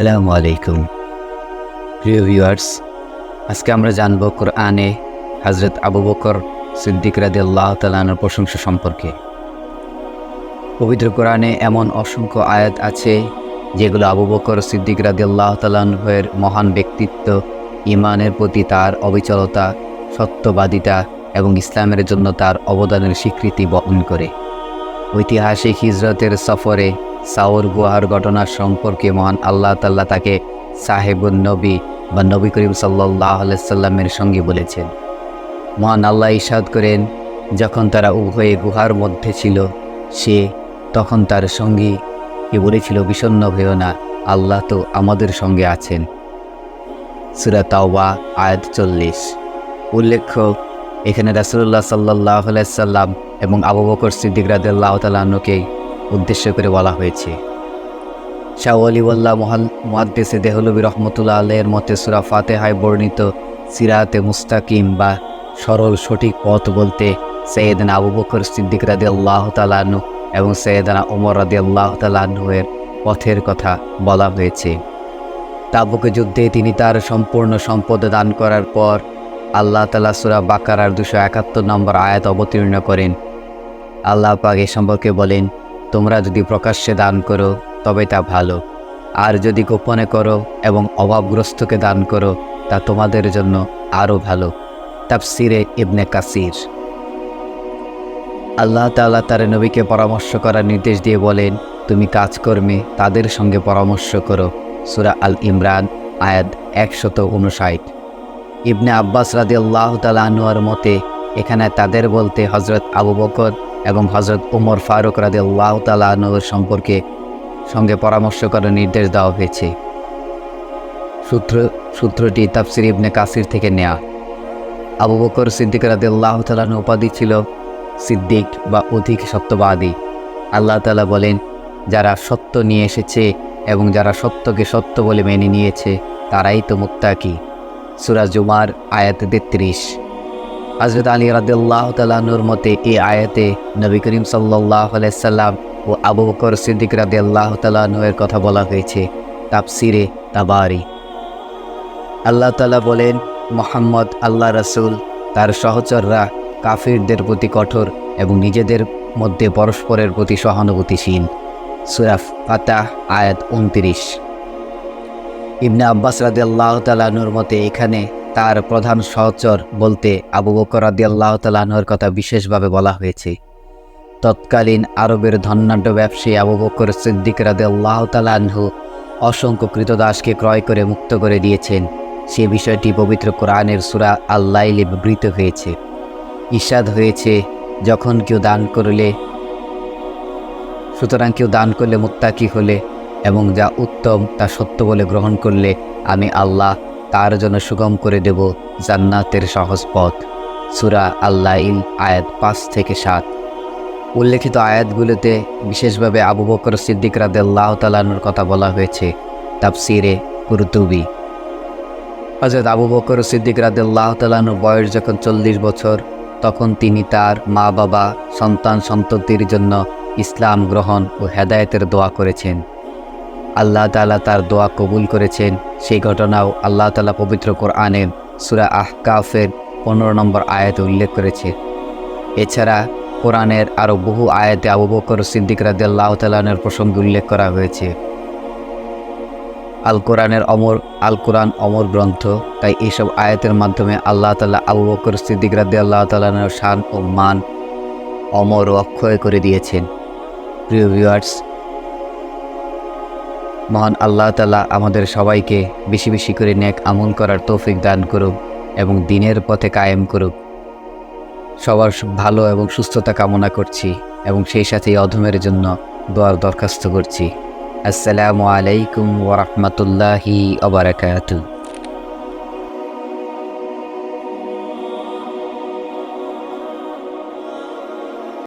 আসসালামু আলাইকুম। প্রিয় ভিউয়ার্স আজকে আমরা জানব কোরআনে হজরত আবু বকর সিদ্দিক রাদি আল্লাহ তালানোর প্রশংসা সম্পর্কে। পবিত্র কোরআনে এমন অসংখ্য আয়াত আছে যেগুলো আবু বকর সিদ্দিক রাদি আল্লাহ তালাহের মহান ব্যক্তিত্ব ইমানের প্রতি তার অবিচলতা, সত্যবাদিতা এবং ইসলামের জন্য তার অবদানের স্বীকৃতি বহন করে। ঐতিহাসিক হিজরতের সফরে সাওর গুহার ঘটনা সম্পর্কে মহান আল্লাহ তাল্লাহ তাকে সাহেবুন নবী বা নবী করিম সাল্লাহ সাল্লামের সঙ্গে বলেছেন। মহান আল্লাহ ইসাদ করেন, যখন তারা উভয়ে গুহার মধ্যে ছিল, সে তখন তার সঙ্গী কে বলেছিল বিষণ্ন হয়েও না, আল্লাহ তো আমাদের সঙ্গে আছেন। সুরা তাওবা, আয়াত চল্লিশ। উল্লেখ্য, এখানে রাসুল্লাহ সাল্লাহ সাল্লাম এবং আবু বকর সিদ্দিক রাদিল্লাহ তালাহকে উদ্দেশ্য করে বলা হয়েছে। শাহ আলিউল্লাহ মহাল মহাদ্দেসে দেহলবী রহমতুল্লাহ আল্লাহের মতে সুরা ফাতেহায় বর্ণিত সিরাতে মুস্তাকিম বা সরল সঠিক পথ বলতে সৈয়দানা আবু বকর সিদ্দিক রাদি আল্লাহ তালাহনু এবং সৈয়দানা ওমর রাদি আল্লাহ তালাহনুয়ের পথের কথা বলা হয়েছে। তাবুক যুদ্ধে তিনি তার সম্পূর্ণ সম্পদ দান করার পর আল্লাহ তালা সুরা বাকারার দুশো একাত্তর নম্বর আয়াত অবতীর্ণ করেন। আল্লাহ পাক এ সম্পর্কে বলেন তোমরা যদি প্রকাশ্যে দান করো, তবে তা ভালো। আর যদি গোপনে করো এবং অভাবগ্রস্তকে দান করো, তা তোমাদের জন্য আরও ভালো। তাফসিরে ইবনে কাসির। আল্লাহ তাআলা তার নবীকে পরামর্শ করার নির্দেশ দিয়ে বলেন, তুমি কাজকর্মে তাদের সঙ্গে পরামর্শ করো। সুরা আল ইমরান, আয়াত একশত উনষাট। ইবনে আব্বাস রাদি আল্লাহ তালাহুয়ার মতে, এখানে তাদের বলতে হজরত আবু বকর এবং হজরত উমর ফারুক রাদি আল্লাহ তালাহুর সম্পর্কে সঙ্গে পরামর্শ করার নির্দেশ দেওয়া হয়েছে। সূত্র, সূত্রটি তাফসির ইবনে কাসির থেকে নেয়া। আবু বকর সিদ্দিক রাদি আল্লাহ উপাধি ছিল সিদ্দিক বা অধিক সত্যবাদী। আল্লাহ তালা বলেন, যারা সত্য নিয়ে এসেছে এবং যারা সত্যকে সত্য বলে মেনে নিয়েছে, তারাই তো মুক্তাকি সুরা জুমার আয়াত তেত্রিশ। হজরত আলী রাদিল্লাহ তালানুর মতে এই আয়াতে নবী করিম সাল্লাহ সাল্লাম ও আবু বকর সিদ্দিক রাদিল্লাহ তালানুয়ের কথা বলা হয়েছে। তাপসিরে তাবারি। আল্লাহ তালা বলেন, মোহাম্মদ আল্লাহ রসুল, তার সহচররা কাফিরদের প্রতি কঠোর এবং নিজেদের মধ্যে পরস্পরের প্রতি সহানুভূতিশীল। সুরাফ ফাতাহ, আয়াত উনত্রিশ। ইবনে আব্বাস রাদি আল্লাহ তালানুর মতে এখানে তার প্রধান সহচর বলতে আবু বকর আল্লাহ তালাহুর কথা বিশেষভাবে বলা হয়েছে। তৎকালীন আরবের ধন্যাঢ্য ব্যবসায়ী আবু বকর সিদ্দিক রাদে আল্লাহ তালাহু অসংখ্য কৃতদাসকে ক্রয় করে মুক্ত করে দিয়েছেন। সে বিষয়টি পবিত্র কোরআনের সুরা আল্লাইলে বিবৃত হয়েছে। ঈষাদ হয়েছে, যখন কেউ দান করলে, সুতরাং কেউ দান করলে মুত্তাকি হলে এবং যা উত্তম তা সত্য বলে গ্রহণ করলে আমি আল্লাহ তার জন্য সুগম করে দেব জান্নাতের সহজ পথ। সুরা আল্লাহ ইল আয়াত পাঁচ থেকে সাত। উল্লেখিত আয়াতগুলোতে বিশেষভাবে আবু বকর সিদ্দিক রাদেল্লাহ তালানুর কথা বলা হয়েছে, তাফসিরে কুরতুবি। হজরত আবু বকর সিদ্দিক রাদেল্লাহ তালানুর বয়স যখন চল্লিশ বছর, তখন তিনি তার মা বাবা সন্তান সন্ততির জন্য ইসলাম গ্রহণ ও হেদায়েতের দোয়া করেছেন। আল্লাহ তালা তার দোয়া কবুল করেছেন। সেই ঘটনাও আল্লাহ তালা পবিত্র কোরআনের সুরা আহকাফের পনেরো নম্বর আয়াতে উল্লেখ করেছে। এছাড়া কোরআনের আরও বহু আয়াতে আবু বকর সিদ্দিক রাদিয়াল্লাহ তালানের প্রসঙ্গে উল্লেখ করা হয়েছে। আল কোরআনের অমর, আল কোরআন অমর গ্রন্থ, তাই এইসব আয়াতের মাধ্যমে আল্লাহ তালা আবু বকর সিদ্দিক রাদিয়াল্লাহ তালানের শান ও মান অমর ও অক্ষয় করে দিয়েছেন। প্রিয় ভিউয়ার্স মহান আল্লাহ তালা আমাদের সবাইকে বেশি বেশি করে নেক আমল করার তৌফিক দান করুক এবং দিনের পথে কায়েম করুক। সবার ভালো এবং সুস্থতা কামনা করছি এবং সেই সাথে অধমের জন্য দোয়ার দরখাস্ত করছি। আসসালামু আলাইকুম ওরহমতুল্লাহি আবরাকাতু